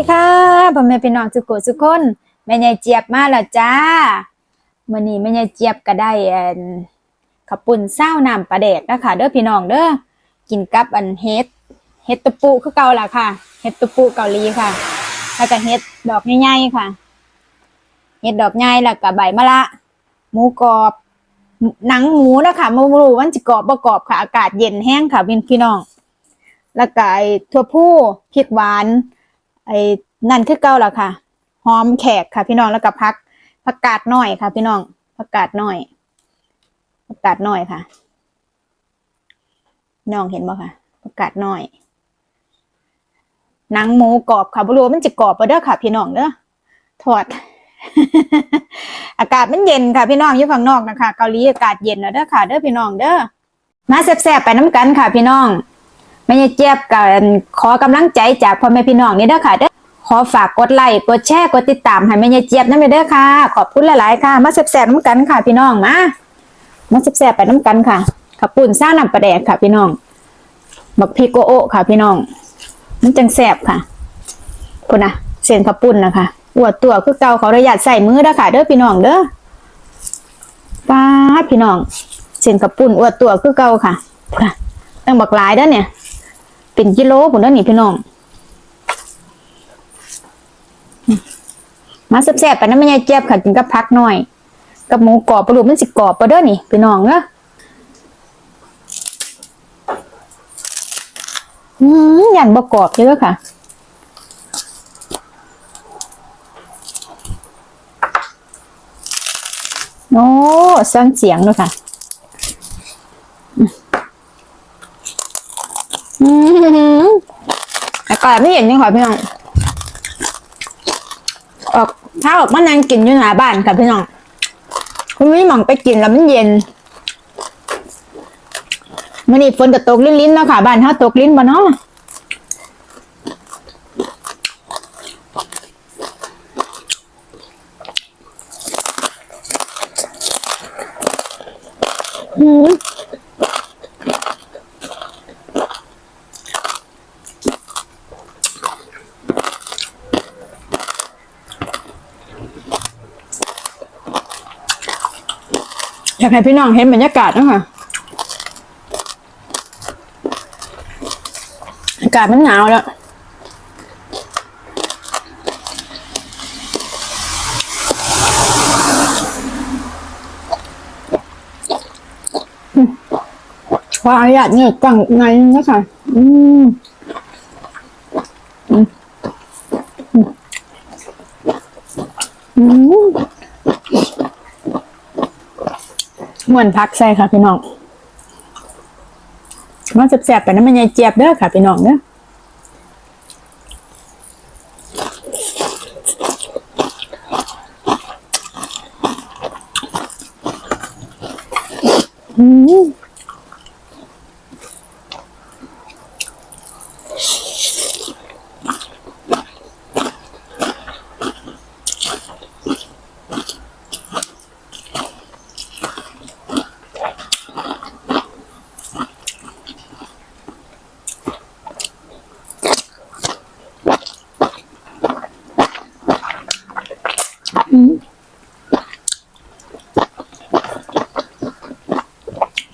วัสดีค่ะพ่อแม่พี่น้องสุโขสุกคนแม่ยายเจี๊ยบมาแล้วจ้ามื้อนี้แม่ยายเจี๊ยบก็ได้อันข้าวปุ้นเศร้าน้ำปลาแดกนะคะเด้อพี่น้องเด้อกินกับอันเฮ็ดเฮ็ดตะปูคือเก่าล่ะค่ะเฮ็ดตะปูเกาหลีค่ะ แล้วก็เฮ็ดดอกใหญ่ๆค่ะเฮ็ดดอกใหญ่แล้วก็ใบมะละ หมูกรอบ หนังหมูนะคะบ่รู้วันสิกรอบบ่กอบค่ะ อากาศเย็นแห้งค่ะพี่น้อง แล้วก็ไอ้ถั่วผู้พริกหวาน ไอ้นั่นคือเก่าละค่ะ หอมแขกค่ะ พี่น้องแล้วก็พักผักกาดน้อยค่ะ พี่น้องผักกาดน้อยผักกาดน้อยค่ะน้องเห็นบ่ค่ะผักกาดน้อยหนังหมูกรอบค่ะบรู้ว่มันจะกรอบปะเด้อค่ะ พี่น้องเด้อทอด อากาศมันเย็นค่ะ พี่น้องอยู่ข้างนอกนะคะเกาหลีอากาศเย็นนะเด้อค่ะ เด้อพี่น้องเด้อมาแซ่บๆไปน้ำกันค่ะ พี่น้อง แม่ยายเจี๊ยบกับขอกำลังใจจากพ่อแม่พี่น้องนี่เด้อค่ะเด้อขอฝากกดไลค์กดแชร์กดติดตามให้แม่ยายเจี๊ยบนั่นเด้อค่ะ ขอบคุณหลายๆค่ะ มาแซ่บๆน้ำกันค่ะ พี่น้องมามาแซ่บๆไปน้ำกันค่ะขับปุ่นซ่าน้ำปลาแดกค่ะ พี่น้องบักพริกโกโอค่ะ พี่น้องมันจังแซ่บค่ะคุณนะเส้นขับปุ่นนะคะอวดตัวคือเก่าขออนุญาตใส่มือเด้อค่ะ เด้อพี่น้องเด้อป้าพี่น้องเส้นขับปุ่นอวดตัวคือเก่าค่ะพุ่นนะตั้งบักหลายเด้อเนี่ย เป็นกิโลผมแล้วนี่พี่น้องมาแซ่บๆไปนะแม่ยายเจี๊ยบค่ะกินกับพักหน่อย กับหมูกรอบปลาลูกมันสิกรอบปะเด้อนี่พี่น้องเนอะอืมยันบกรอบเยอะค่ะโอ้สั่งเสียงด้วยค่ะ อืมอากาศไม่เย็นยังค่ะพี่น้องออกถ้าออกมานั่งกินอยู่หน้าบ้านค่ะพี่น้องคุณไม่มองไปกินแล้วมันเย็นมันนี่ฝนก็ตกลิ้นๆเนาะค่ะบ้านเขาตกลิ้นบ่เนาะอืมากให้พี่น้องเห็นบรรยากาศนะคะอากาศมันหนาวแล้วขออนุญาตเนี่ยกล่งในนะคะ อืมอืมอืมอืม เห มือนพักใส่ค่ะพี่น้องมาแสบๆไปน้ำมันยายเจี๊ยบเด้อค่ะพี่น้องเด้อม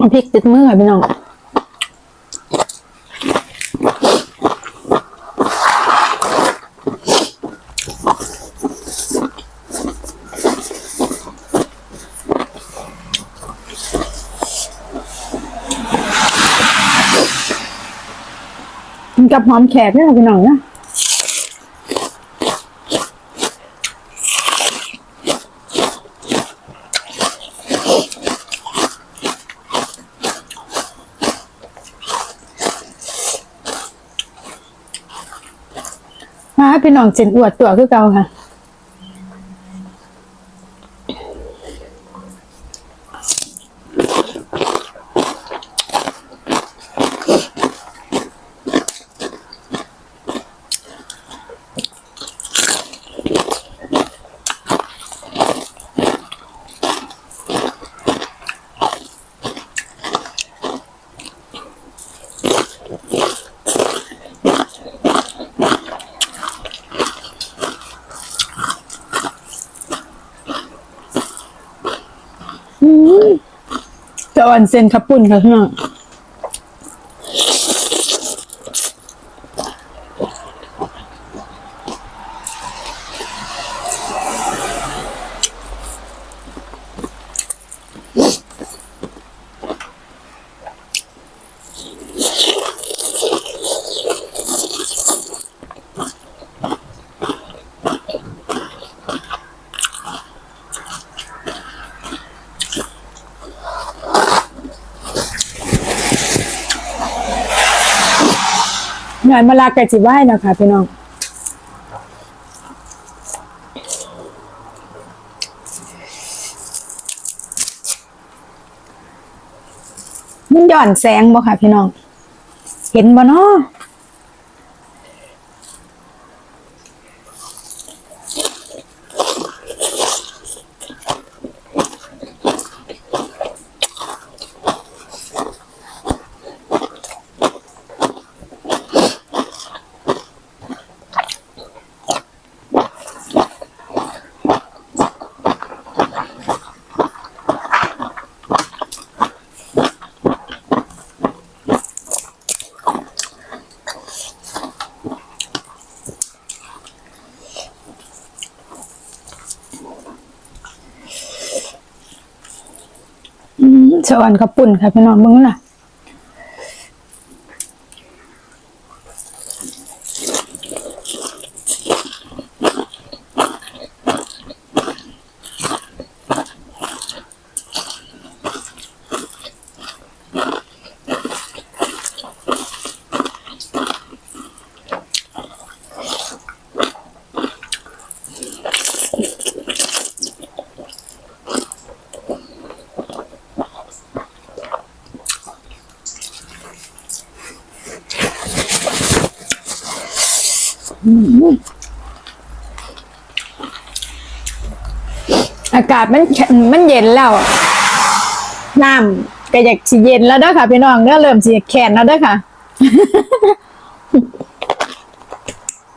เอาพริกติดมือค่ะพี่น้องกับหอมแขกเนี่ยพี่น้องนะ พี่น้องเจนอวดตัวคือเก่าค่ะ อะ อนเซนขับปุ่นค่ะพี่น้อง งานมาลาไก่จิไหว้นะคะพี่น้องมันหย่อนแสงบ่ค่ะพี่น้อง เห็นบ่เนาะอืม สะออนขับปุ่นค่ะพี่น้องมึงน่ะ อากาศมันแข็งมันเย็นแล้วน้ำก็อยากสิเย็นแล้วเด้อค่ะ พี่น้องเด้อเริ่มสิแข็งแล้วเด้อค่ะ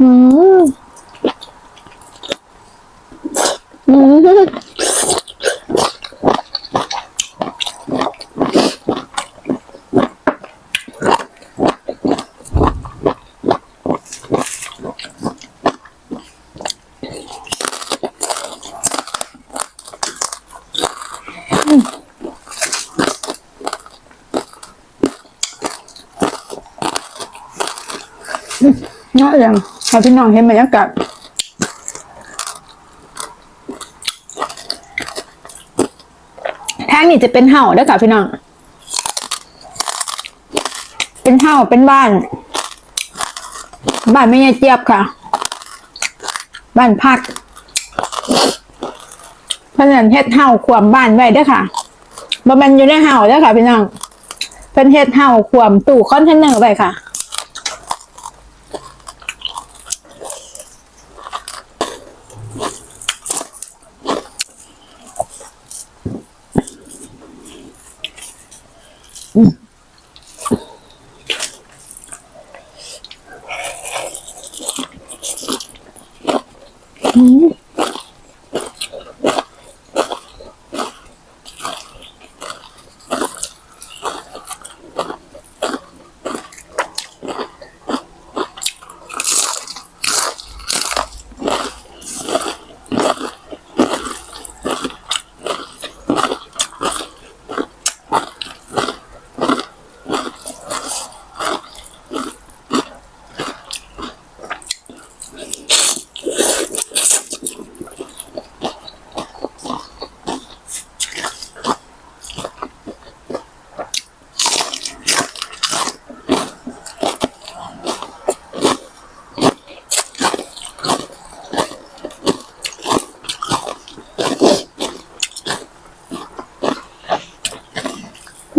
อืมอืม น่าอย่างค่ะพี่น้องเห็นบรรยากาศทางนี้จะเป็นเห่าด้อค่ะพี่น้อง เป็นเห่าเป็นบ้าน บ้านไม่ยาเจี๊ยบค่ะ บ้านพัก ราะฉะนั้นเฮ็ดเห่าขวมบ้านไว้เด้อค่ะบ่มันอยู่ในเห่าเด้อค่ะพี่น้องเป็นเฮ็ดเห่าขวมตู้คอนเทนเนอร์ไว้ค่ะ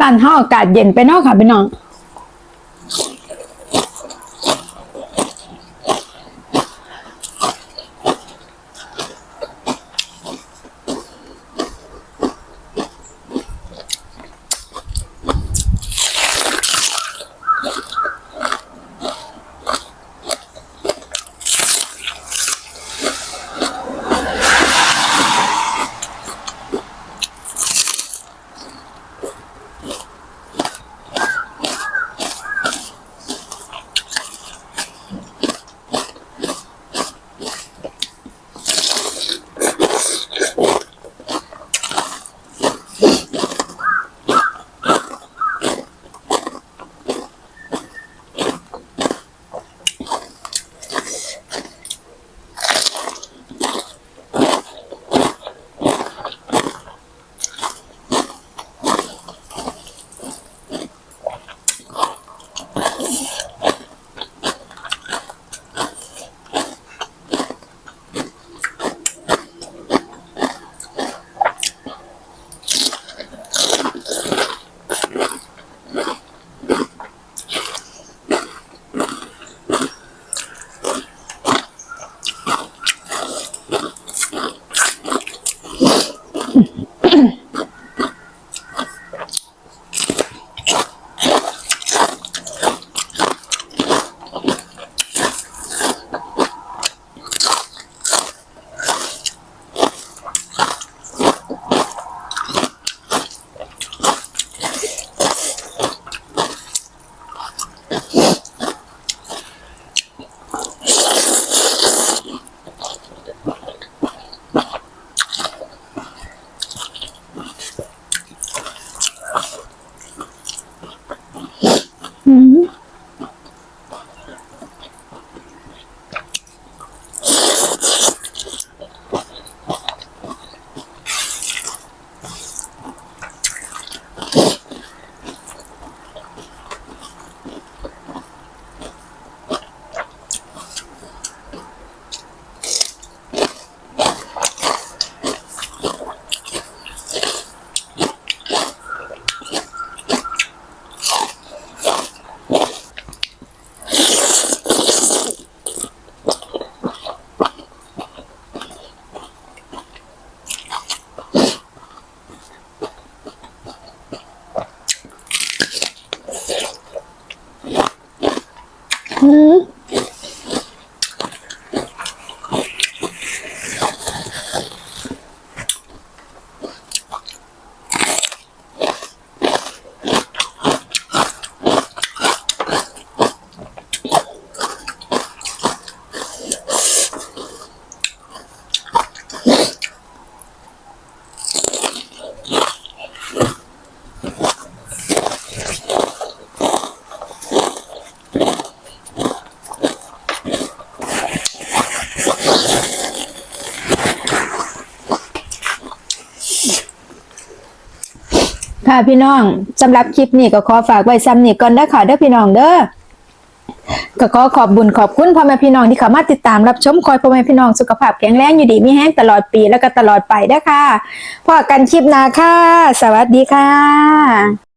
บ้านเฮาอากาศเย็นไปเนาะค่ะพี่น้อง ค่ะพี่น้องสำหรับคลิปนี้ก็ขอฝากไว้ซ้ำนี่ก่อนเด้อค่ะเด้อพี่น้องเด้อก็ขอขอบบุญขอบคุณพ่อแม่พี่น้องที่เข้ามาติดตามรับชมคอยพ่อแม่พี่น้องสุขภาพแข็งแรงอยู่ดีมีแห้งตลอดปีแล้วก็ตลอดไปเด้อค่ะพอกันคลิปหน้าค่ะ สวัสดีค่ะ